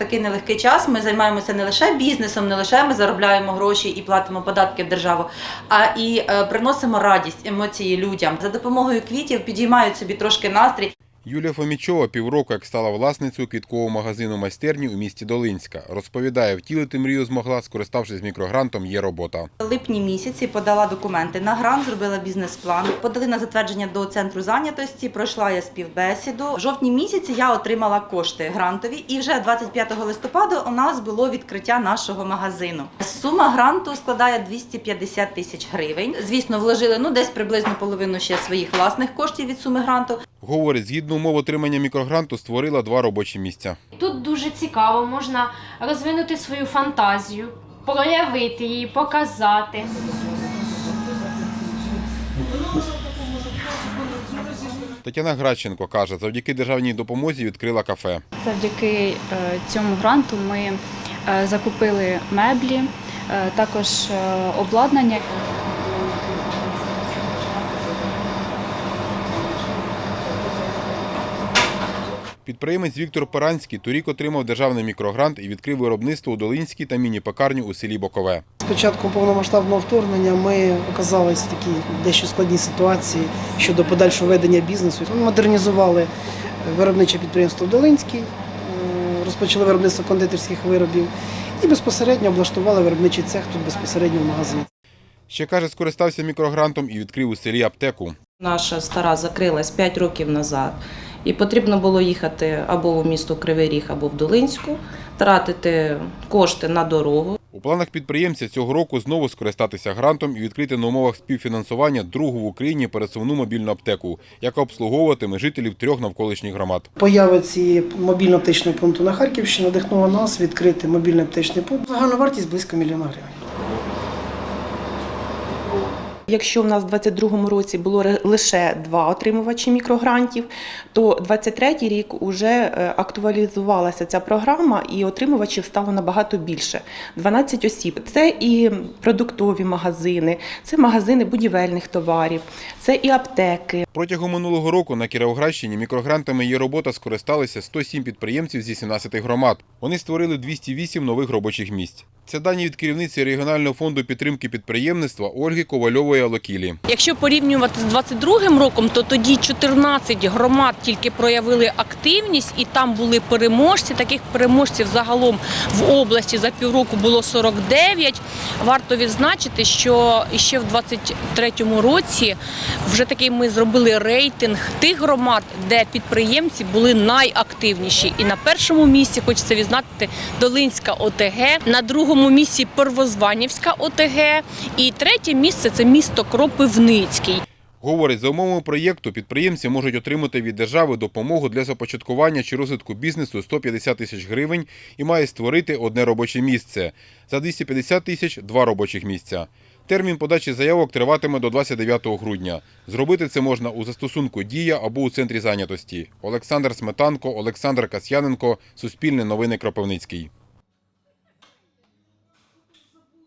Такий нелегкий час. Ми займаємося не лише бізнесом, не лише ми заробляємо гроші і платимо податки в державу, а і е, приносимо радість, емоції людям. За допомогою квітів підіймають собі трошки настрій. Юлія Фомічова півроку як стала власницею квіткового магазину майстерні у місті Долинська. Розповідає, втілити мрію змогла, скориставшись мікрогрантом «Є робота». Липні місяці подала документи на грант, зробила бізнес-план, подали на затвердження до центру зайнятості. Пройшла я співбесіду. В жовтні місяці я отримала кошти грантові, і вже 25 листопада у нас було відкриття нашого магазину. Сума гранту складає 250 тисяч гривень. Звісно, вложили ну десь приблизно половину ще своїх власних коштів від суми гранту. Говорить, згідно умов отримання мікрогранту створила два робочі місця. Тут дуже цікаво, можна розвинути свою фантазію, проявити її, показати. Тетяна Граченко каже, завдяки державній допомозі відкрила кафе. Завдяки е, цьому гранту ми е, закупили меблі, е, також обладнання. Підприємець Віктор Паранський торік отримав державний мікрогрант і відкрив виробництво у Долинській та міні-пекарню у селі Бокове. З початку повномасштабного вторгнення ми оказались в такій дещо складній ситуації щодо подальшого ведення бізнесу. Ми модернізували виробниче підприємство в Долинській, е, розпочали виробництво кондитерських виробів і безпосередньо облаштували виробничий цех тут безпосередньо в магазині. Ще каже, скористався мікрогрантом і відкрив у селі аптеку. Наша стара закрилась 5 років назад, і потрібно було їхати або у місто Кривий Ріг, або в Долинську, тратити кошти на дорогу. У планах підприємця цього року знову скористатися грантом і відкрити на умовах співфінансування другу в Україні пересувну мобільну аптеку, яка обслуговуватиме жителів трьох навколишніх громад. Поява цієї мобільно-аптечного пункту на Харківщині надихнула нас відкрити мобільний аптечний пункт. Загальна вартість близько мільйона гривень. Якщо в нас в 2022 році було лише два отримувачі мікрогрантів, то 2023 рік вже актуалізувалася ця програма, і отримувачів стало набагато більше 12 осіб. Це і продуктові магазини, це магазини будівельних товарів, це і аптеки, Протягом минулого року на Кіровоградщині мікрогрантами є робота скористалися 107 підприємців зі 17 громад. Вони створили 208 нових робочих місць. Це дані від керівниці регіонального фонду підтримки підприємництва Ольги Ковальової Алокілі. Якщо порівнювати з 22-м роком, то тоді 14 громад тільки проявили активність, і там були переможці. Таких переможців загалом в області за півроку було 49. Варто відзначити, що ще в 23-му році вже такий ми зробили рейтинг тих громад, де підприємці були найактивніші. І на першому місці хочеться відзначити Долинська ОТГ, на другому місці Первозванівська ОТГ, і третє місце це місто Кропивницький. Говорить, за умовами проєкту підприємці можуть отримати від держави допомогу для започаткування чи розвитку бізнесу 150 тисяч гривень і має створити одне робоче місце. За 250 тисяч – два робочих місця. Термін подачі заявок триватиме до 29 грудня. Зробити це можна у застосунку «Дія» або у центрі зайнятості. Олександр Сметанко, Олександр Касьяненко, Суспільне новини Кропивницький.